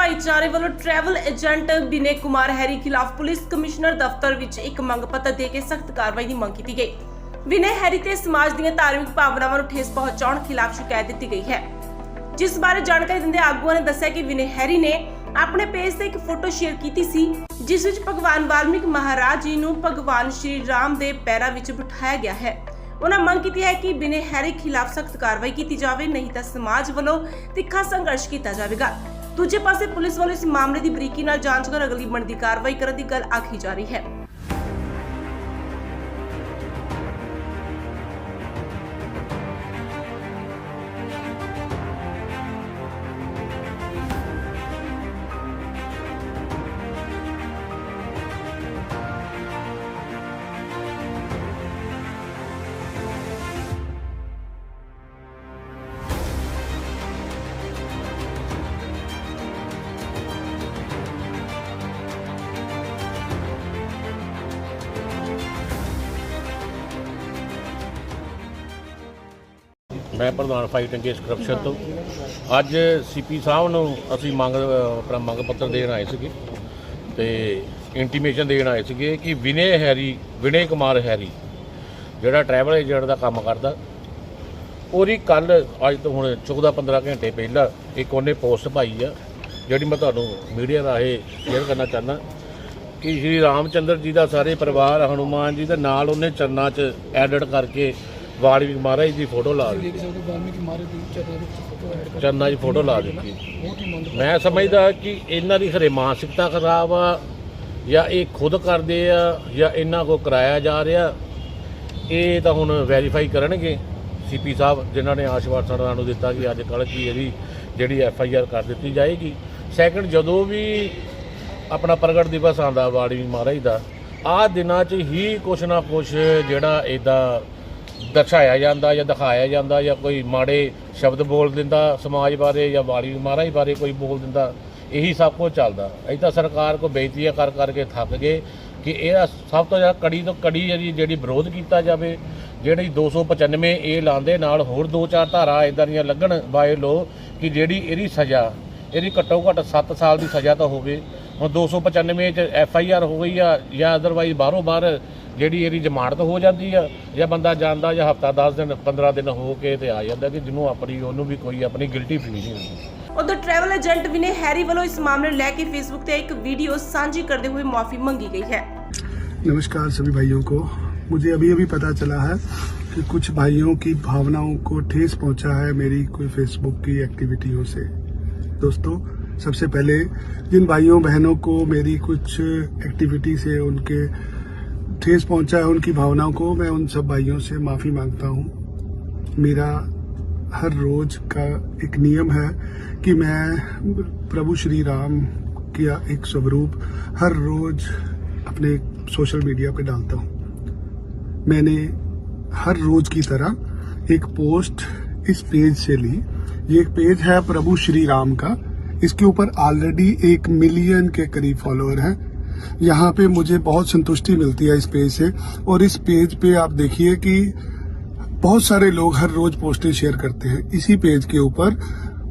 ਭਾਈਚਾਰੇ ਵੱਲੋਂ travel agent Binay Kumar Harry ਖਿਲਾਫ ਪੁਲਿਸ ਕਮਿਸ਼ਨਰ ਦਫ਼ਤਰ ਵਿੱਚ ਇੱਕ ਮੰਗ ਪੱਤਰ ਦੇ ਕੇ ਸਖਤ ਕਾਰਵਾਈ ਦੀ ਮੰਗ ਕੀਤੀ ਗਈ। ਬਿਨੇ ਹੈਰੀ ਤੇ ਸਮਾਜ ਦੀਆਂ ਧਾਰਮਿਕ ਭਾਵਨਾਵਾਂ ਨੂੰ ਠੇਸ ਪਹੁੰਚਾਉਣ ਖਿਲਾਫ ਸ਼ਿਕਾਇਤ ਦਿੱਤੀ ਗਈ ਹੈ। ਜਿਸ ਬਾਰੇ ਜਾਣਕਾਰੀ ਦਿੰਦੇ ਆਗੂਆਂ ਨੇ ਦੱਸਿਆ ਕਿ ਵਿਨੇ ਹੈਰੀ ਨੇ ਆਪਣੇ ਪੇਜ ਤੇ ਇੱਕ ਫੋਟੋ ਸ਼ੇਅਰ ਕੀਤੀ ਸੀ, ਜਿਸ ਵਿੱਚ ਭਗਵਾਨ ਵਾਲਮੀਕ ਮਹਾਰਾਜ ਜੀ ਨੂੰ ਭਗਵਾਨ ਸ਼੍ਰੀ ਰਾਮ ਦੇ ਪੈਰਾਂ ਵਿੱਚ ਬਿਠਾਇਆ ਗਿਆ ਹੈ। ਉਹਨਾਂ ਮੰਗ ਕੀਤੀ ਹੈ ਕਿ ਬਿਨੇ ਹੈਰੀ ਖਿਲਾਫ ਸਖਤ ਕਾਰਵਾਈ ਕੀਤੀ ਜਾਵੇ, ਨਹੀਂ ਤਾਂ ਸਮਾਜ ਵੱਲੋਂ ਤਿੱਖਾ ਸੰਘਰਸ਼ ਕੀਤਾ ਜਾਵੇਗਾ। ਦੂਜੇ ਪਾਸੇ ਪੁਲਿਸ ਵੱਲੋਂ ਇਸ ਮਾਮਲੇ ਦੀ ਬਰੀਕੀ ਨਾਲ ਜਾਂਚ ਕਰ ਅਗਲੀ ਬਣਦੀ ਕਾਰਵਾਈ ਕਰਨ ਦੀ ਗੱਲ ਆਖੀ ਜਾ ਰਹੀ ਹੈ। ਮੈਂ ਪ੍ਰਧਾਨ ਫਾਈਟ ਅਗੇਂਸਟ ਕਰਪਸ਼ਨ ਤੋਂ। ਅੱਜ ਸੀਪੀ ਸਾਹਿਬ ਨੂੰ ਅਸੀਂ ਮੰਗ, ਆਪਣਾ ਮੰਗ ਪੱਤਰ ਦੇਣ ਆਏ ਸੀਗੇ ਤੇ ਇੰਟੀਮੇਸ਼ਨ ਦੇਣ ਆਏ ਸੀਗੇ ਕਿ ਵਿਨੇ ਹੈਰੀ, ਵਿਨੇ ਕੁਮਾਰ ਹੈਰੀ, ਜਿਹੜਾ ਟਰੈਵਲ ਏਜੰਟ ਦਾ ਕੰਮ ਕਰਦਾ, ਉਹਦੀ ਕੱਲ ਅੱਜ ਤੋਂ ਹੁਣ 14 15 ਘੰਟੇ ਪਹਿਲਾਂ ਇੱਕ ਉਹਨੇ ਪੋਸਟ ਪਾਈ ਆ, ਜਿਹੜੀ ਮੈਂ ਤੁਹਾਨੂੰ ਮੀਡੀਆ ਰਾਹੀਂ ਸ਼ੇਅਰ ਕਰਨਾ ਚਾਹੁੰਦਾ, ਕਿ ਸ਼੍ਰੀ ਰਾਮਚੰਦਰ ਜੀ ਦਾ ਸਾਰੇ ਪਰਿਵਾਰ, ਹਨੂਮਾਨ ਜੀ ਦੇ ਨਾਲ ਉਹਨੇ ਚਰਨਾਂ 'ਚ ਐਡਿਟ ਕਰਕੇ ਵਾਲਮੀਕ ਮਹਾਰਾਜ ਦੀ ਫੋਟੋ ਲਾ ਦਿੱਤੀ। ਨੂੰ ਚਰਨਾਂ 'ਚ ਫੋਟੋ ਲਾ ਦਿੱਤੀ। ਮੈਂ ਸਮਝਦਾ ਕਿ ਇਹਨਾਂ ਦੀ ਖਰੇ ਮਾਨਸਿਕਤਾ ਖਰਾਬ ਆ ਜਾਂ ਇਹ ਖੁਦ ਕਰਦੇ ਆ ਜਾਂ ਇਹਨਾਂ ਕੋ ਕਰਾਇਆ ਜਾ ਰਿਹਾ। ਇਹ ਤਾਂ ਹੁਣ ਵੈਰੀਫਾਈ ਕਰਨਗੇ। ਸੀਪੀ ਸਾਹਿਬ ਜਿਨ੍ਹਾਂ ਨੇ ਆਸ਼ਵਾਸਨ ਸਾਨੂੰ ਦਿੱਤਾ ਕਿ ਅੱਜ ਕੱਲ੍ਹ ਕੀ ਇਹਦੀ ਜਿਹੜੀ ਐਫ ਆਈ ਆਰ ਕਰ ਦਿੱਤੀ ਜਾਏਗੀ। ਸੈਕੰਡ ਜਦੋਂ ਵੀ ਆਪਣਾ ਪ੍ਰਗਟ ਦਿਵਸ ਆਂਦਾ ਵਾੜੀ ਮਹਾਰਾਜ ਦਾ ਆਹ ਦਿਨਾਂ 'ਚ ਹੀ ਕੁਛ ਨਾ ਕੁਛ ਜਿਹੜਾ ਇਦਾਂ ਦਰਸਾਇਆ ਜਾਂਦਾ ਜਾਂ ਦਿਖਾਇਆ ਜਾਂਦਾ ਜਾਂ ਕੋਈ ਮਾੜੇ ਸ਼ਬਦ ਬੋਲ ਦਿੰਦਾ ਸਮਾਜ ਬਾਰੇ ਜਾਂ ਵਾਲੀ ਮਹਾਰਾਜ ਬਾਰੇ ਕੋਈ ਬੋਲ ਦਿੰਦਾ, ਇਹੀ ਸਭ ਕੁਝ ਚੱਲਦਾ। ਅਸੀਂ ਤਾਂ ਸਰਕਾਰ ਕੋ ਬੇਇੱਜ਼ਤੀਆਂ ਕਰ ਕਰਕੇ ਥੱਕ ਗਏ ਕਿ ਇਹਦਾ ਸਭ ਤੋਂ ਜ਼ਿਆਦਾ ਕੜੀ ਤੋਂ ਕੜੀ ਜਿਹੜੀ ਜਿਹੜੀ ਵਿਰੋਧ ਕੀਤਾ ਜਾਵੇ, ਜਿਹੜੀ 295 ਇਹ ਲਾਉਂਦੇ ਨਾਲ ਹੋਰ ਦੋ ਚਾਰ ਧਾਰਾ ਇਦਾਂ ਦੀਆਂ ਲੱਗਣ ਬਾਏ ਲੋ ਕਿ ਜਿਹੜੀ ਇਹਦੀ ਸਜ਼ਾ, ਇਹਦੀ ਘੱਟੋ ਘੱਟ 7 ਸਾਲ ਦੀ ਸਜ਼ਾ ਤਾਂ ਹੋਵੇ। ਹੁਣ 295 ਚ ਐਫ ਆਈ ਆਰ ਹੋ ਗਈ ਆ ਜਾਂ ਅਦਰਵਾਈਜ਼ ਬਾਹਰੋਂ ਬਾਹਰ ਜਿਹੜੀ ਇਹਦੀ ਜ਼ਮਾਨਤ ਹੋ ਜਾਂਦੀ ਆ ਜਾਂ ਬੰਦਾ ਜਾਂਦਾ ਜਾਂ ਹਫਤਾ 10 ਦਿਨ 15 ਦਿਨ ਹੋ ਕੇ ਤੇ ਆ ਜਾਂਦਾ ਕਿ ਜਿਹਨੂੰ ਆਪਣੀ ਉਹਨੂੰ ਵੀ ਕੋਈ ਆਪਣੀ ਗਿਲਟੀ ਫੀਲ ਨਹੀਂ ਹੁੰਦੀ ਉਧਰ ਟਰੈਵਲ ਏਜੰਟ ਵਿਨੇ ਹੈਰੀ ਵੱਲੋਂ ਇਸ ਮਾਮਲੇ ਨੂੰ ਲੈ ਕੇ ਫੇਸਬੁੱਕ ਤੇ ਇੱਕ ਵੀਡੀਓ ਸਾਂਝੀ ਕਰਦੇ ਹੋਏ ਮਾਫੀ ਮੰਗੀ ਗਈ ਹੈ नमस्कार सभी भाइयों को मुझे अभी अभी पता चला है कि कुछ भाइयों की भावनाओं को ठेस पहुंचा है मेरी कोई फेसबुक की एक्टिविटियों से दोस्तों सबसे पहले जिन भाइयों बहनों को मेरी कुछ एक्टिविटी से उनके ठेस पहुँचा है उनकी भावनाओं को, मैं उन सब भाइयों से माफ़ी माँगता हूँ। मेरा हर रोज का एक नियम है कि मैं प्रभु श्री राम का एक स्वरूप हर रोज अपने सोशल मीडिया पर डालता हूँ। मैंने हर रोज की तरह एक पोस्ट इस पेज से ली। ये एक पेज है प्रभु श्री राम का। इसके ऊपर ऑलरेडी एक मिलियन के करीब फॉलोअर हैं। यहाँ पे मुझे बहुत संतुष्टि मिलती है इस पेज से। और इस पेज पे आप देखिए कि बहुत सारे लोग हर रोज पोस्टें शेयर करते हैं। इसी पेज के ऊपर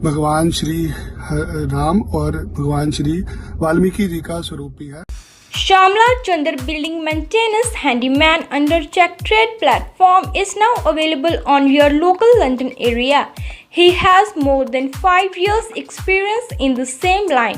भगवान श्री राम और भगवान श्री वाल्मीकि जी का स्वरूप भी है। Shyamala Chandra building maintenance handyman under check trade platform is now available on your local London area he has more than five years experience in the same line